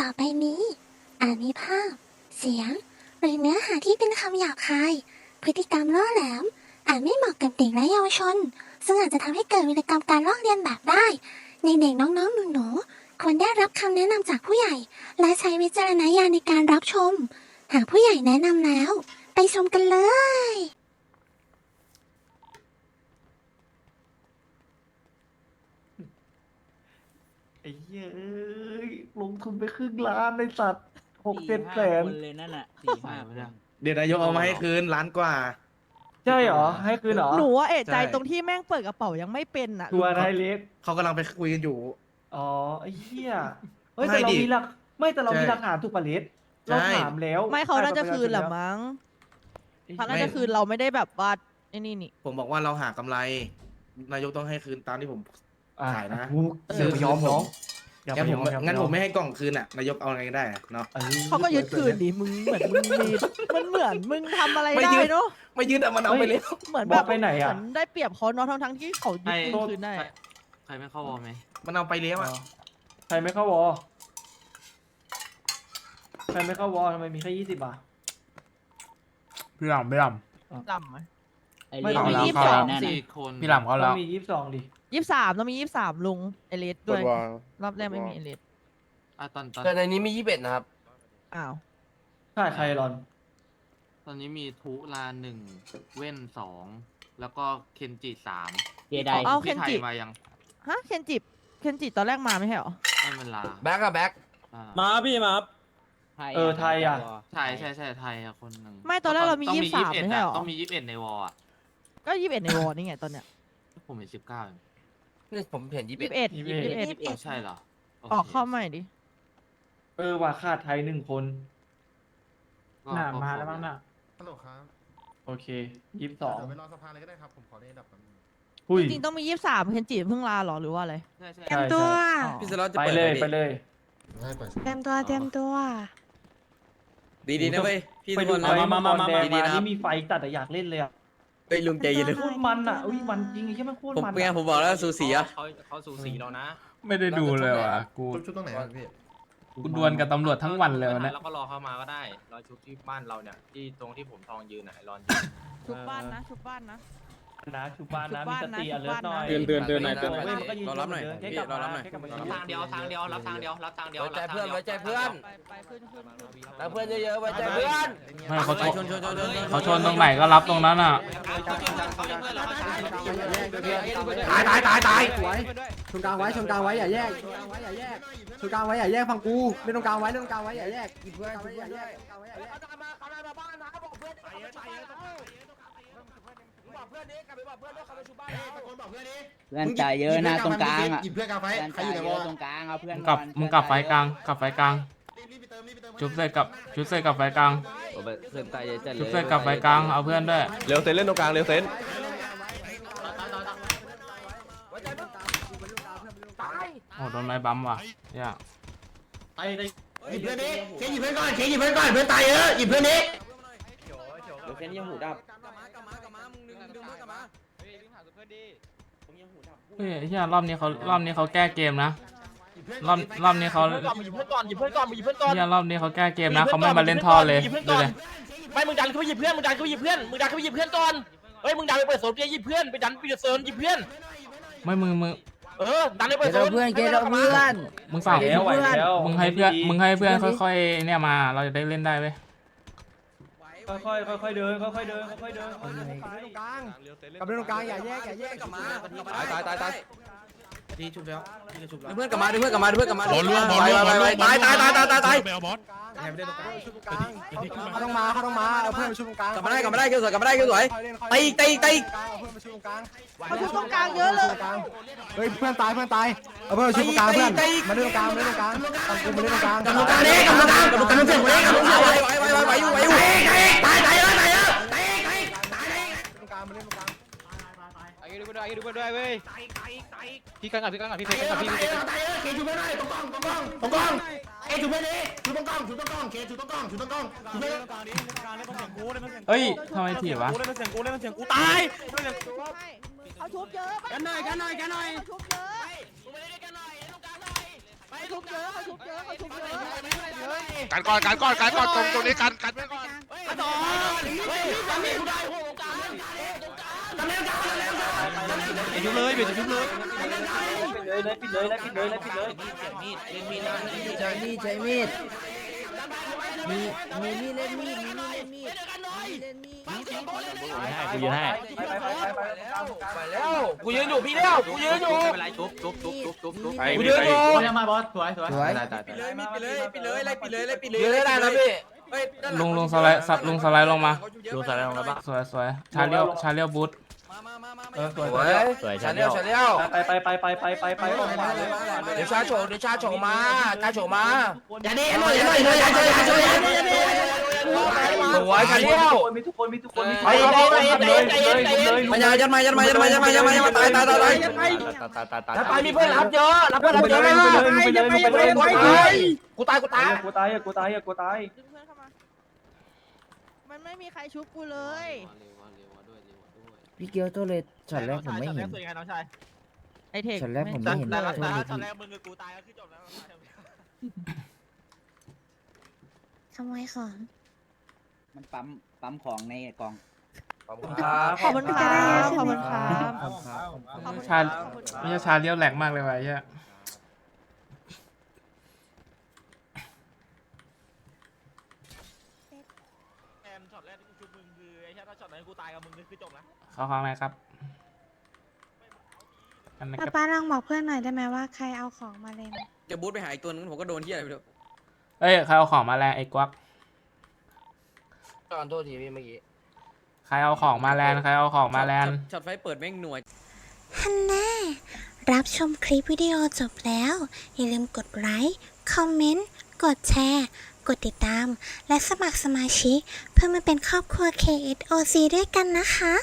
ต่อไปนี้ อาจมีภาพ เสียง หรือเนื้อหาที่เป็นคำหยาบคาย พฤติกรรมล่อแหลม อาจไม่เหมาะกับเด็กและเยาวชน ซึ่งอาจจะทำให้เกิดวิรกรรมการลอกเลียนแบบได้ ในเด็กน้องๆหนูๆควรได้รับคำแนะนำจากผู้ใหญ่ และใช้วิจารณญาณในการรับชม หากผู้ใหญ่แนะนำแล้ว ไปชมกันเลยไอ้เยเอ้ย ลงทุนไปครึ่งล้านในสัตว์หกเจ็ดแสนคนเลยนั่นน่ะสี่ห้าคน เดี๋ยวนายกเอามาให้คืนล้านกว่า ใช่เหรอ ให้คืนเหรอหนูว่าเอะใจใช่ ตรงที่แม่งเปิดกระเป๋ายังไม่เป็นอะทัวร์ไทยเล็ก เขากำลังไปคุยกันอยู่ อ๋อไอ้เหี้ยเฮ้ยไม่แต่เราดิมีหลักไม่แต่เราใช่มีหลักฐานถูกปะเลสเราใช่ ถามแล้วไม่เขาน่าจะคืนแหละมั้งไอ้เขาเหี้ยน่าจะคืนเราไม่ได้แบบว่าไอ้นี่นี่ ผมบอกว่าเราหากำไร นายกต้องให้คืนตามที่ผม อะขายนะ กูอย่าไปยอมน้องอ ย่างั้นไปผยมอมอย่าปงั้นยอผมไม่ให้กล่องคืนอะนายกเอาไงก็ได้อะเนาะออเขาก็ยึดคืนดิมึงเหมือนมึงมีมันเหมือนมึงทำอะไรไม่ได้ยึด เนาะไม่ยืดอะมันเอาไปเลย เหมือนบแบอบกไปไหนเหอะมือนได้เปรียบเขาเนาะทั้งทั้งๆที่เขายึดใครมึงคืนได้อะใครไม่เข้าวอลไหมมันเอาไปแล้วอ๋อะอใครไม่เข้าวอใครไม่เข้าวอทำไมมีแค่ยี่สิบบาทพี่หลำพี่หลลำไหมไอ้ไม่เลี้ยงเอาแล้ว ยี่สิบเอาสแล้อวงนั่นสี่น่ะคนำพี่หลำเขาต้แล้อว งมียี่สิบสองดิ ยี่สิบสามต้องมียี่สิบสามลุงเอเลสด้วย กดวาง รอบแรกไม่มีเอเลสอะตอนตอน แต่ในนี้มียี่สิบเอ็ดนะครับ อ้าว ใช่ใครรอน ตอนนี้มีทุลาหนึ่งเว้นสองแล้วก็เคนจิสามเจไดเอาเคนพี่ไทยจิมายังฮะเคนจิเคนจิตอนแรกมาไม่ใช่เหรอ ไม่มันลาแบ็กอะแบ็กอ่ามาพี่มาครับ เออไทยอะ ใช่ใช่ใช่ไทยอะคนหนึ่งไม่ตอนแรกเรามีต้องยี่สิบสาม21ไม่ใช่เหรอ ต้องมียี่สิบเอ็ดในวอลอะก็ยี่สิบเอ็ดในวอร์นี่ไงตอนเนี้ยผมเห็นสิบเก้า นี่ผมเห็นยี่สิบยี่เอ็ดสิบเอ็ดยี่ยี่สิสิบบเอ็ดเอ็ดใช่เหรอโคออกเข้าใหม่ดิ เออว่าขาดไทยหนึ่งคนก็หน้าก็มาครบแล้วบ้างน่ะ ฮัลโหลครับโอเคยี่สิบสองเดี๋ยวไปรอสภาเลยก็ได้ครับ ผมขอเล่นอันดับแป๊บนึงหุ้ย จริงๆต้องมียี่สิบสามเคนจิเพิ่งลาเหรอหรือว่าอะไรใช่ใช่ใช่ใช่พี่สล็อตจะไปเปิดเลยหไปน่อดิเลย ให้เปิดเตรียมตัวเตรียมตัว ดีๆนะเว้ยพี่ไปทุกดูคนไฟมามัมางกมารมาแดงดีมาๆนะครับนี่มีไฟตัดแต่อยากเล่นเลยอะ เฮ้ยลุงใจเย็นเลยโคตรมันอะอุ้ยมันจริงไอ้เหี้ยมันโคตรผมมันเป็นไงอะผมบอกแล้วสูสีอะเขาเขาสูสีเรานะไม่ได้ดูเลยว่ะกูชุดชุดตรงไหนครับพี่กูดวลกับตำรวจทั้งวันเลยวันเนี้ยแล้วก็รอเข้ามาก็ได้รอชุบที่บ้านเราเนี่ยที่ตรงที่ผมทองยืนไหนรอนยืนชุบบ้านนะชุบบ้านนะ นะชูบ้านนะชูมีบ้านสนะติชูอะเลิศบ้านหน่อยนะเตือนเตือนเตือนหน่อยเตือนหน่อยเว้ยมันก็ยืนรอรับหน่อยเดินแค่พี่กลับรอมารับหน่อยแค่กลับมารอยืรับนทางเดียวทางเดียวรับทางเดียวรับทางเดียวไว้ใจรับทางเพื่อนดียวไว้ใจเพื่อนไปไปขึ้นขึ้นขึ้นรักเพื่อนเยอะๆไว้ใจเพื่อนไม่เขาชไปนชนชนชนชนเขาชนตรงไหนก็รับตรงนั้นอะตายตายตายตายชนกลางไว้ชนกลางไว้อย่าแยกชนกลางไว้อย่าแยกฟังกูเล่นตรงกลางไว้เล่นตรงกลางไว้อย่าแยกหยิ บเพื่อนไว้อย่าแยกกลางไว้อย่าแยกเพื่อนจ่ายเยอะนะตรงกลางอะหยิบเพื่อนกลางไฟเพื่อนใครจ่าอยยู่ในเยวออะลตรงกลางเอาเพื่อนมึงกลับก่อนมึงกลับไฟกลางกลับไฟกลางรีบรีบไปเติมรีบไปเติมชุบเสร็จกับชุบเสร็จกับไฟกลางโอ้ยเพื่อนตายเยอะจัดเลยชุบเสร็จกับไฟกลางเอาเพื่อนด้วย เร็วเซนเล่นตรงกลางเร็วเซนโอ้โดนไม้บัมว่ะย่าไปเลยหยิบเพื่อนนี้เคหยิบเพื่อนก่อนเคหยิบเพื่อนก่อนเพื่อนตายเยอะหยิบเพื่อนนี้เดี๋ยวเซนยังหูดับ เฮ้ยไอ้เหี้ยรอบนี้เขารอบนี้เขาแก้เกมนะรอบรอบนี้เขาหยิบเพื่อนก่อนหยิบเพื่อนก่อนหยิบเพื่อนก่อนเหี้ยรอบนี้เขาแก้เกมนะเขาไม่มาเล่นท่อเลยดูเลยไม่มึงดันเขาไปหยิบเพื่อนมึงดันเขาไปหยิบเพื่อนมึงดันเขาไปหยิบเพื่อนก่อนเฮ้ยมึงดันไปเปิดโซนเปียหยิบเพื่อนไปดันไปเปิดโซนหยิบเพื่อนไม่มึงมึงเออดันไปเปิดโซนเพื่อนเกเราเพื่อนมึงสั่งแล้วไหวแล้วมึงให้เพื่อนมึงให้เพื่อนค่อยๆเนี่ยมาเราจะได้เล่นได้เว้ย ค่อยๆค่อยๆเดินค่อยๆเดินค่อยๆเดินค่อยๆเดินกลางกลับไปตรงกลางอย่าแยกอย่าแยกกลับมาตายตายตายตายพี่ชุบแล้วพี่จะชุบแล้วเพื่อนกลับมาเพื่อนกลับมาเพื่อนกลับมาบอลล่วงบอลไปล่วงไปไปตายตายตายตายตายตายใครไม่ได้ตรงกลางเขาต้องมาเขาต้องมาเอาเพื่อนมาชุบตรงกลางกลับมาได้กลับมาได้เกี่ยวสวยกลับมาได้เกี่ยวสวยตีอีกตีอีกตีอีกเอาเพื่อนมาชุบตรงกลางเขาชุบตรงกลางเยอะเลยเฮ้ยเพื่อนตายเพื่อนตายเอาเพื่อนมาชุบตรงกลางเพื่อนมาเล่นตรงกลางมาเล่นตรงกลางตามกูมาเล่นตรงกลางกำลังกลางนี้กำลังกลางกำลังกลางเสร็จหมดแล้วกำลังไหวเสร็จไหวไหวไหวไหวอยู่ไหวอยู่ ตายตายเยอะตายเยอะ ตรงกลางมาเล่นตรงกลาง ดูไปด้วยดูไปด้วยเว้ยพี่กันกับพี่กันกับพี่เพตายชรเยกับอะพี่ตายเยอะตายเยอะเคชุบไม่ได้ตรงกล้องตรงกล้องตรงกล้องเอ้ชุบไม่ได้ชุบตรงกล้องชุบตรงกล้องเคชุบตรงกล้องชุบตรงกล้องชุบไม่ได้เฮ้ยทำไมถีบวะตายเขาชุบเยอะกันหน่อยกันหน่อยกันหน่อยเขาชุบเยอะทุบเยอะเขาทุบเยอะเขาทุบเยอะกันก่อนกันก่อนกันก่อนตรงตรงนี้กันกันไว้ก่อนกระโดดเฮ้ยทำให้กูได้หัวกลางตรงกลางตรงกลางตรงกลางตรงกลางเปยุบเลยเปลี่ยนชุบเลยเลยเลยปิดเลยเลยปิดเลยเลยปิดเลยมีดเล่นมีดนะใช้มีดใช้มีดมีมีมีดเล่นมีดมีมีดเล่นมีดมีเล่นมีดกูยืนให้ไปไปไปไปไปแล้วกูยืนอยู่พี่แล้วกูยืนอยู่ไม่ไรชุบชุบชุบชุบชุบชุบกูยืนอยู่ยังมาบอสสวยสวยสวยปิดเลยมีดปิดเลยปิดเลยไล่ปิดเลยไล่ปิดเลยยืนได้นะพี่ลุงลุงสไลด์สับลุงสไลด์ลงมาลุงสไลด์ลงแล้วปะสวยสวยชาเลียวชาเลียวบูท มามามามาเออสวยสวยสวยชาเลี้ยวชาเลี้ยวไปไปไปไปไปไปไปออกมาเลยเดี๋ยวชาโฉเดี๋ยวชาโฉมาชาโฉมาอย่าดีหน่อยหน่อยหน่อยอย่าช่วยอย่าช่วยอย่าช่วยอย่าช่วยสวยชาเลี้ยวมีทุกคนมีทุกคนมีทุกไปคนไปไปไปไปไปมายัดยัดมายัดมายัดมายัดมายัดมายัดมาตายตายตายตายแล้วไปมีเพื่อนรับเยอะรับเพื่อนรับเยอะไปมากเลยไปเลยไปเลยไปเลยกูตายกูตายกูตายกูตายกูตายดึงเพื่อนเข้ามามันไม่มีใครชุบกูเลยเร็วว่ะเร็วว่ะด้วยเร็วว่ะด้วย พี่เกียวตัวเลยช็อตแรกผมไม่เห็นไอเทคช็อตแรกผมไม่เห็นแต่โทษเลยตอนพี่แรกมึงกับกูตายก็คือจบแล้วขโมยของ มันปั๊มปั๊มของในกล่อง ขอบคุณครับขอบคุณครับขอบคุณครับชาไม่ใช่ชาเลียวแหลกมากเลยว่ะไอ้เหี้ยแอมช็อตแรกที่กูชุบมึงคือไอ้แค่ถ้าช็อตนั้นกูตายกับมึงนี่คือจบนะ เข้าห้องไหนครับอันนี้ป้าก็ป้าลองบอกเพื่อนหน่อยได้ไหมว่าใครเอาของมาเล่นจะบูทไปหาอีกตัวนึงผมก็โดนที่อะไรไปด้วยเอ้ยใครเอาของมาแลนไอ้กวักขอโทษทีพี่เมื่อกี้ใครเอาของมาแลนใครเอาของมาแลนช็อตไฟเปิดแม่งหน่วย ฮันน่ารับชมคลิปวิดีโอจบแล้ว อย่าลืมกดไลค์ คอมเมนต์ กดแชร์ กดติดตาม และสมัครสมาชิก เพื่อมาเป็นครอบครัว KSOC ด้วยกันนะคะ